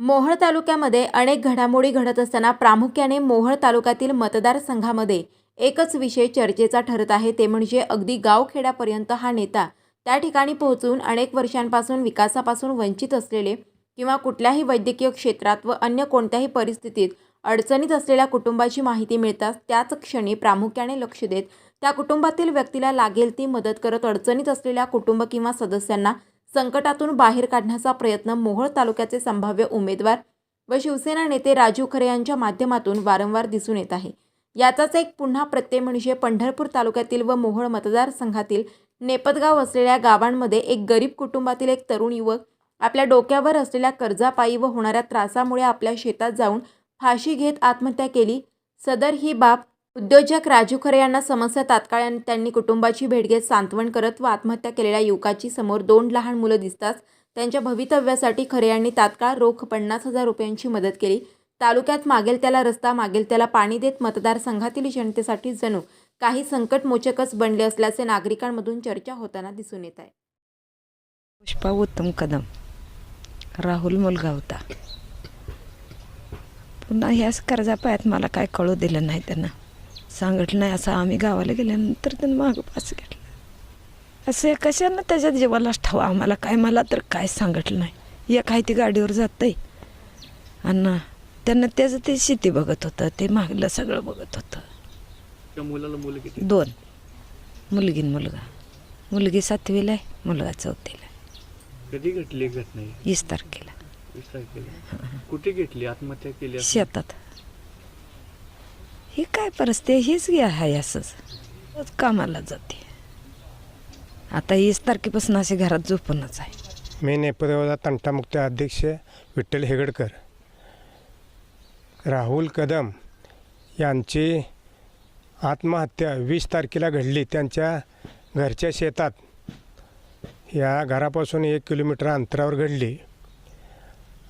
मोहळ तालुक्यामध्ये अनेक घडामोडी घडत असताना प्रामुख्याने मोहळ तालुक्यातील मतदारसंघामध्ये एकच विषय चर्चेचा ठरत आहे ते म्हणजे अगदी गावखेड्यापर्यंत हा नेता त्या ठिकाणी पोहोचून अनेक वर्षांपासून विकासापासून वंचित असलेले किंवा कुठल्याही वैद्यकीय क्षेत्रात व अन्य कोणत्याही परिस्थितीत अडचणीत असलेल्या कुटुंबाची माहिती मिळताच त्याच क्षणी प्रामुख्याने लक्ष देत त्या कुटुंबातील व्यक्तीला लागेल ती मदत करत अडचणीत असलेल्या कुटुंब किंवा सदस्यांना संकटातून बाहेर काढण्याचा प्रयत्न मोहोळ तालुक्याचे संभाव्य उमेदवार व शिवसेना नेते राजू खरे यांच्या माध्यमातून वारंवार दिसून येत आहे. याचाच एक पुन्हा प्रत्यय म्हणजे पंढरपूर तालुक्यातील व मोहोळ मतदारसंघातील नेपदगाव असलेल्या गावांमध्ये एक गरीब कुटुंबातील एक तरुण युवक आपल्या डोक्यावर असलेल्या कर्जापायी व होणाऱ्या त्रासामुळे आपल्या शेतात जाऊन फाशी घेत आत्महत्या केली. सदर ही बाब उद्योजक राजू खरे यांना समस्या तात्काळ आणि त्यांनी कुटुंबाची भेट घेत सांत्वन करत व आत्महत्या केलेल्या युवकाची समोर दोन लहान मुलं दिसताच त्यांच्या भवितव्यासाठी खरे यांनी तात्काळ रोख पन्नास हजार रुपयांची मदत केली. तालुक्यात मागेल त्याला रस्ता मागेल त्याला पाणी देत मतदारसंघातील जनतेसाठी जणू काही संकटमोचकच बनले असल्याचे नागरिकांमधून चर्चा होताना दिसून येत आहे. पुष्पा उत्तम कदम. राहुल मुलगा होता. पुन्हा ह्याच कर्जापायात मला काय कळू दिलं नाही त्यांना. सांगितलं नाही असं आम्ही गावाला गेल्यानंतर त्यानं मागं पास घेतलं. असं कशानं त्याच्या जीवालाच ठेवा आम्हाला? काय मला तर काय सांगितलं नाही? एक आहे ती गाडीवर जातंय? आणि त्यानं त्याचं ते शेती बघत होतं ते मागलं सगळं बघत होतं. त्या मुलाला मुलं किती? दोन. मुलगी मुलगा. मुलगी सातवीला आहे मुलगा चौथीला कधी घडली ही घटना? वीस तारखेला. वीस तारखेला. कुठे घेतली? आत्महत्या केली? शेतात. ही काय परिस्थिती हीच घ्या आहे असंच कामाला जाते. आता वीस तारखेपासून असे घरात झोपूनच आहे. मी नेपथ्याचा तंटामुक्त अध्यक्ष विठ्ठल हेगडकर. राहुल कदम यांची आत्महत्या वीस तारखेला घडली. त्यांच्या घरच्या शेतात या घरापासून एक किलोमीटर अंतरावर घडली.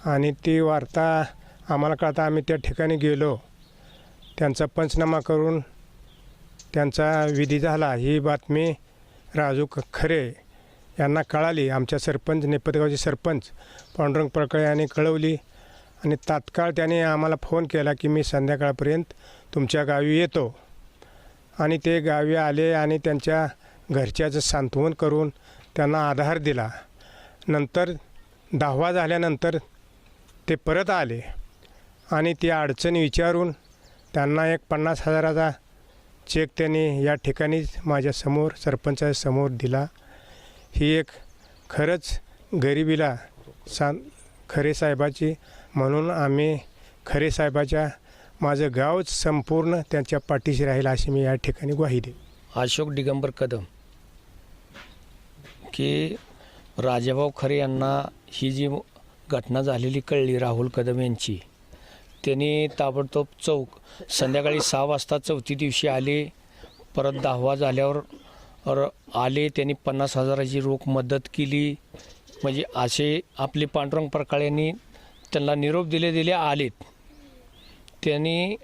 आणि ती वार्ता आम्हाला कळता आम्ही त्या ठिकाणी गेलो. त्यांचा पंचनामा करून त्यांचा विधी झाला. ही बातमी राजू खरे यांना कळाली. आमच्या सरपंच नेपथगावचे सरपंच पांडुरंग प्रकळे यांनी कळवली आणि तात्काळ त्याने आम्हाला फोन केला की मी संध्याकाळपर्यंत तुमच्या गावी येतो. आणि ते गावी आले आणि त्यांच्या घरच्याचं सांत्वन करून त्यांना आधार दिला. नंतर दहावा झाल्यानंतर ते परत आले आणि ती अडचण विचारून त्यांना एक पन्नास हजाराचा चेक त्यांनी या ठिकाणीच माझ्यासमोर सरपंचासमोर समोर दिला. ही एक खरंच गरिबीला सा खरे साहेबाची म्हणून आम्ही खरे साहेबाच्या माझं गावच संपूर्ण त्यांच्या पाठीशी राहील अशी मी या ठिकाणी ग्वाही दे अशोक दिगंबर कदम. की राजाभाऊ खरे यांना ही जी घटना झालेली कळली राहुल कदम यांची त्यांनी ताबडतोब चौक संध्याकाळी सहा वाजता चौथी दिवशी आले. परत दहावा झाल्यावर आले. त्यांनी पन्नास हजाराची रोख मदत केली. म्हणजे असे आपले पांडुरंग प्रकाळ यांनी त्यांना निरोप दिले दिले आलेत. त्यांनी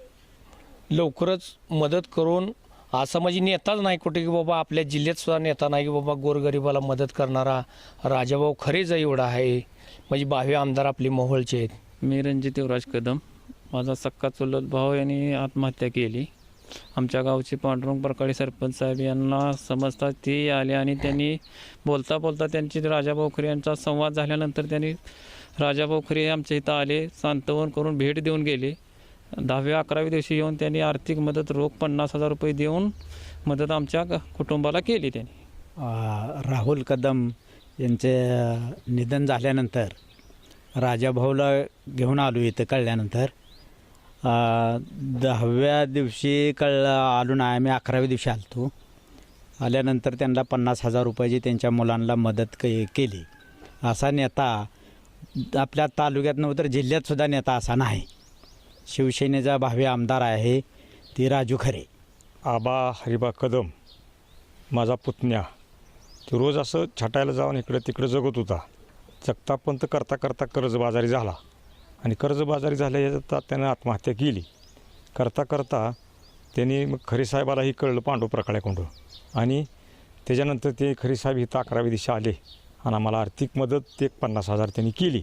लवकरच मदत करून असा म्हणजे नेताच नाही कुठे की बाबा आपल्या जिल्ह्यात सुद्धा नेता नाही की बाबा गोरगरिबाला मदत करणारा राजाभाऊ खरेच एवढा आहे. म्हणजे बाह्य आमदार आपले मोहोळचे आहेत. मी रणजित युवराज कदम. माझा सक्का चुलत भाऊ यांनी आत्महत्या केली. आमच्या गावचे पांडुरंग परकाळी सरपंच साहेब यांना समजता ते आले आणि त्यांनी बोलता बोलता त्यांची राजाभाऊ खरे यांचा संवाद झाल्यानंतर त्यांनी राजाभाऊ खरे आमच्या इथं आले सांत्वन करून भेट देऊन गेले. दहाव्या अकराव्या दिवशी येऊन त्यांनी आर्थिक मदत रोख पन्नास हजार रुपये देऊन मदत आमच्या कुटुंबाला केली त्यांनी. राहुल कदम यांचे निधन झाल्यानंतर राजाभाऊला घेऊन आलो इथं कळल्यानंतर. दहाव्या दिवशी कळलं आलो नाही आम्ही अकराव्या दिवशी आलतो. आल्यानंतर त्यांना पन्नास हजार रुपयाची त्यांच्या मुलांना मदत के केली. असा नेता आपल्या तालुक्यात नव्हतं तर जिल्ह्यातसुद्धा नेता असा नाही. शिवसेनेचा भावी आमदार आहे ती राजू खरे. आबा हरिबा कदम माझा पुतण्या. तो रोज असं छटायला जाऊन इकडं तिकडं जगत होता. जगता पण तर करता करता कर्जबाजारी झाला. आणि कर्जबाजारी झाल्या त्यानं आत्महत्या केली. करता करता त्यांनी मग खरीसाहेबालाही कळलं पांडू प्रकाळ्याकोंडू आणि त्याच्यानंतर ते खरीसाहेब ही इथं अकरावी दिशा आले आणि आम्हाला आर्थिक मदत एक पन्नास हजार त्यांनी केली.